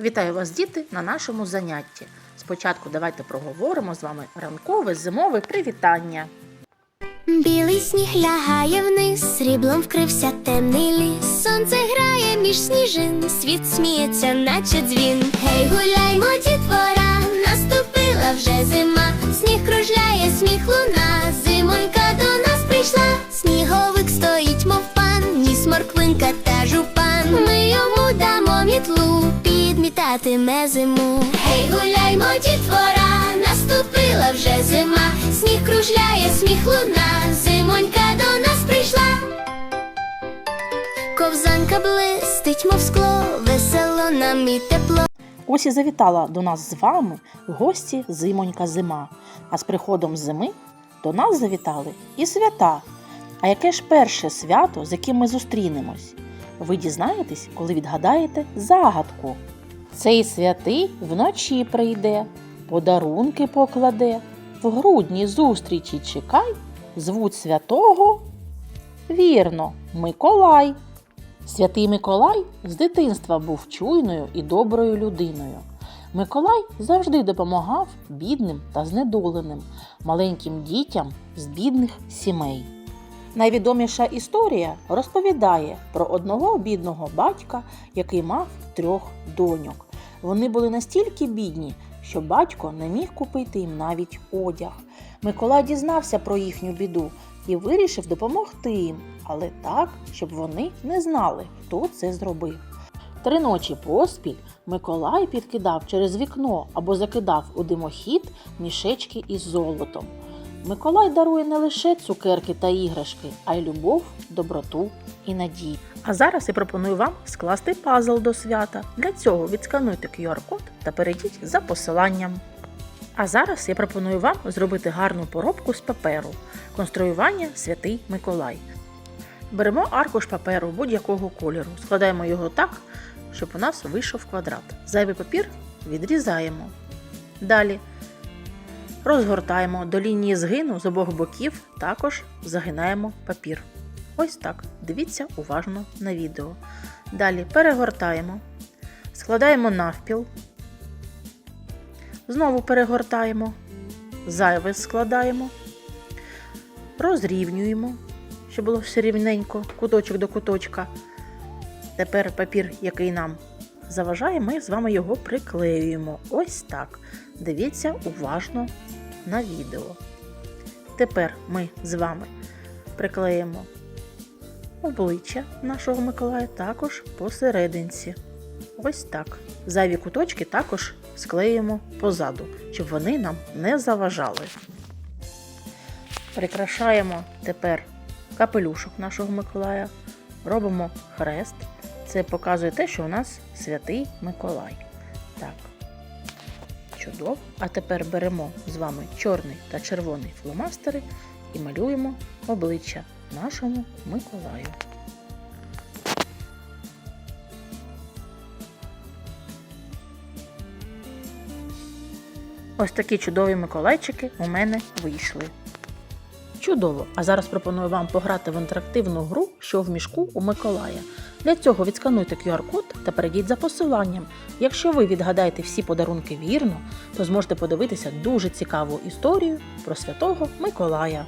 Вітаю вас, діти, на нашому занятті. Спочатку давайте проговоримо з вами ранкове зимове привітання. Білий сніг лягає вниз, сріблом вкрився темний ліс. Сонце грає між сніжин, світ сміється, наче дзвін. Гей, гуляймо, дітвора, наступила вже зима. Сніг кружляє, сміх луна, зимонька до нас прийшла. Сніговик стоїть, мов пан, ніс морквинка та жупан. Ми йому дамо мітлу, підмітатиме зиму. Гей, гуляймо, дітвора, наступила вже зима. Сніг кружляє, сміх луна, зимонька до нас прийшла. Ковзанка блистить, мов скло, весело нам і тепло. Ось і завітала до нас з вами в гості зимонька зима. А з приходом зими до нас завітали і свята. А яке ж перше свято, з яким ми зустрінемось? Ви дізнаєтесь, коли відгадаєте загадку. Цей святий вночі прийде, подарунки покладе, в грудні зустрічі чекай, звуть святого. Вірно, Миколай. Святий Миколай з дитинства був чуйною і доброю людиною. Миколай завжди допомагав бідним та знедоленим, маленьким дітям з бідних сімей. Найвідоміша історія розповідає про одного бідного батька, який мав трьох доньок. Вони були настільки бідні, що батько не міг купити їм навіть одяг. Миколай дізнався про їхню біду і вирішив допомогти їм, але так, щоб вони не знали, хто це зробив. Три ночі поспіль Миколай підкидав через вікно або закидав у димохід мішечки із золотом. Миколай дарує не лише цукерки та іграшки, а й любов, доброту і надію. А зараз я пропоную вам скласти пазл до свята. Для цього відскануйте QR-код та перейдіть за посиланням. А зараз я пропоную вам зробити гарну поробку з паперу. Конструювання Святий Миколай. Беремо аркуш паперу будь-якого кольору, складаємо його так, щоб у нас вийшов квадрат. Зайвий папір відрізаємо. Далі розгортаємо до лінії згину з обох боків, також загинаємо папір. Ось так. Дивіться уважно на відео. Далі перегортаємо, складаємо навпіл, знову перегортаємо, зайве складаємо, розрівнюємо, щоб було все рівненько, куточок до куточка. Тепер папір, який нам заважає, ми з вами його приклеюємо. Ось так. Дивіться уважно на відео. Тепер ми з вами приклеїмо обличчя нашого Миколая також посерединці. Ось так. Зайві куточки також склеїмо позаду, щоб вони нам не заважали. Прикрашаємо тепер капелюшок нашого Миколая, робимо хрест. Це показує те, що у нас святий Миколай. Так. Чудово. А тепер беремо з вами чорний та червоний фломастери і малюємо обличчя нашому Миколаю. Ось такі чудові Миколайчики у мене вийшли. Чудово! А зараз пропоную вам пограти в інтерактивну гру, що в мішку у Миколая. Для цього відскануйте QR-код та перейдіть за посиланням. Якщо ви відгадаєте всі подарунки вірно, то зможете подивитися дуже цікаву історію про святого Миколая.